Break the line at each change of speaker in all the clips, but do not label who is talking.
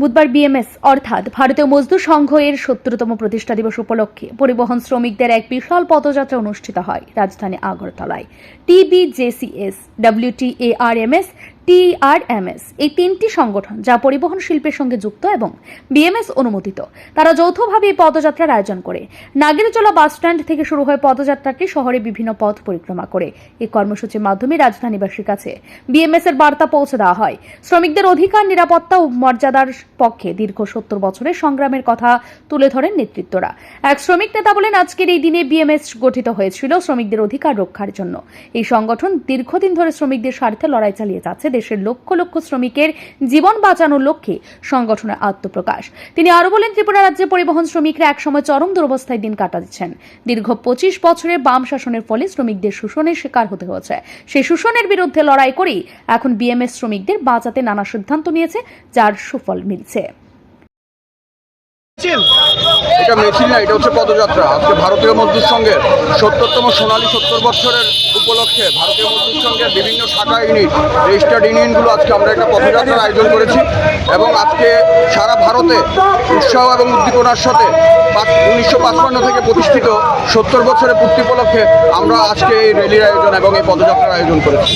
বুধবার বিএমএস, অর্থাৎ ভারতীয় মজদুর সংঘ এর সত্তরতম প্রতিষ্ঠা দিবস উপলক্ষে পরিবহন শ্রমিকদের এক বিশাল পদযাত্রা অনুষ্ঠিত হয় রাজধানী আগরতলায়। টিবিজেসিএস ডব্লিউটিএআরএমএস টিআরএমএস, এই তিনটি সংগঠন যা পরিবহন শিল্পের সঙ্গে যুক্ত এবং বিএমএস অনুমোদিত, তারা যৌথভাবে এই পদযাত্রার আয়োজন করে। নাগেরচলা বাস স্ট্যান্ড থেকে শুরু হয় পদযাত্রাটি শহরে বিভিন্ন পথ পরিক্রমা করে। এই কর্মসূচির মাধ্যমে রাজধানীবাসীর কাছে বিএমএস এর বার্তা পৌঁছে দেওয়া হয়। শ্রমিকদের অধিকার, নিরাপত্তা ও মর্যাদার পক্ষে দীর্ঘ সত্তর বছরের সংগ্রামের কথা তুলে ধরেন নেতৃত্বরা। এক শ্রমিক নেতা বলেন, আজকের এই দিনে বিএমএস গঠিত হয়েছিল শ্রমিকদের অধিকার রক্ষার জন্য। এই সংগঠন দীর্ঘদিন ধরে শ্রমিকদের স্বার্থে লড়াই চালিয়ে যাচ্ছে। দেশের লক্ষ লক্ষ শ্রমিকের জীবন বাঁচানোর লক্ষ্যে সংগঠনের আত্মপ্রকাশ। তিনি আরও বলেন, ত্রিপুরা রাজ্যে পরিবহন শ্রমিকরা একসময় চরম দুরবস্থায় দিন কাটাচ্ছেন। দীর্ঘ পঁচিশ বছরের বাম শাসনের ফলে শ্রমিকদের শোষণের শিকার হতে হয়েছে। সেই শোষণের বিরুদ্ধে লড়াই করেই এখন বিএমএস শ্রমিকদের বাঁচাতে নানা সিদ্ধান্ত নিয়েছে, যার সুফল মিলছে।
এটা মিছিল না, এটা হচ্ছে পদযাত্রা। আজকে ভারতীয় মজদুর সংঘের সত্তরতম সোনালী সত্তর বছরের উপলক্ষে ভারতীয় মজদুর সংঘের বিভিন্ন শাখা ইউনিট। রেজিস্টার্ড ইউনিয়নগুলো আজকে আমরা একটা পদযাত্রার আয়োজন করেছি এবং আজকে সারা ভারতে উৎসাহ এবং উদ্দীপনার সাথে উনিশশো পাঁচপান্ন থেকে প্রতিষ্ঠিত সত্তর বছরের পূর্তি উপলক্ষে আমরা আজকে এই র্যালির আয়োজন এবং এই পদযাত্রার আয়োজন করেছি।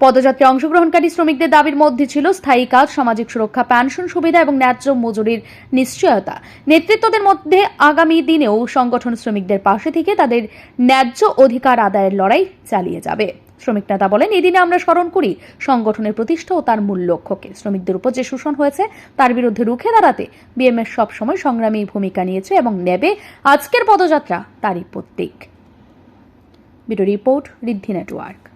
পদযাত্রায় অংশগ্রহণকারী শ্রমিকদের দাবির মধ্যে ছিল স্থায়ী কাজ, সামাজিক সুরক্ষা, পেনশন সুবিধা এবং ন্যায্য মজুরির নিশ্চয়তা। নেতৃত্বদের মধ্যে আগামী দিনেও সংগঠন শ্রমিকদের পাশে থেকে তাদের ন্যায্য অধিকার আদায়ের লড়াই চালিয়ে যাবে। শ্রমিক নেতা বলেন, এদিনে দিনে আমরা স্মরণ করি সংগঠনের প্রতিষ্ঠা ও তার মূল লক্ষ্যকে। শ্রমিকদের উপর যে শোষণ হয়েছে, তার বিরুদ্ধে রুখে দাঁড়াতে বিএমএস সবসময় সংগ্রামী ভূমিকা নিয়েছে এবং নেবে আজকের পদযাত্রা তারই প্রত্যেক ব্যুরো রিপোর্ট, রিদ্ধি নেটওয়ার্ক।